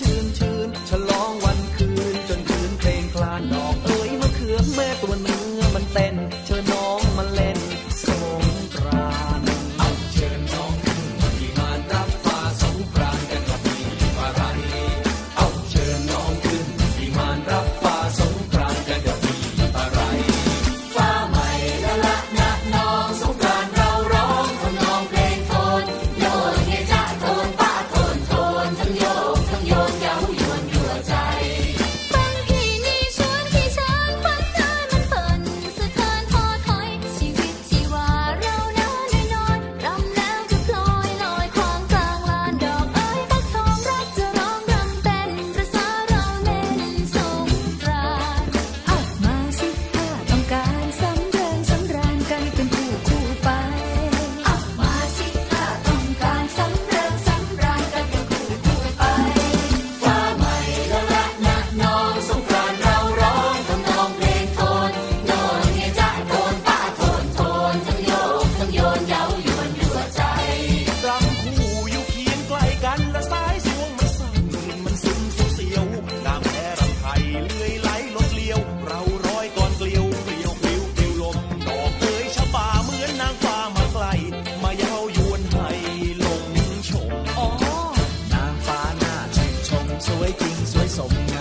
ชื่นชื่นฉลองวันคืนจนคืนเพลงคลานดอกเอ้ยมะเขือแม่ตัวเนื้อมันเต้น sweet things, sweet something.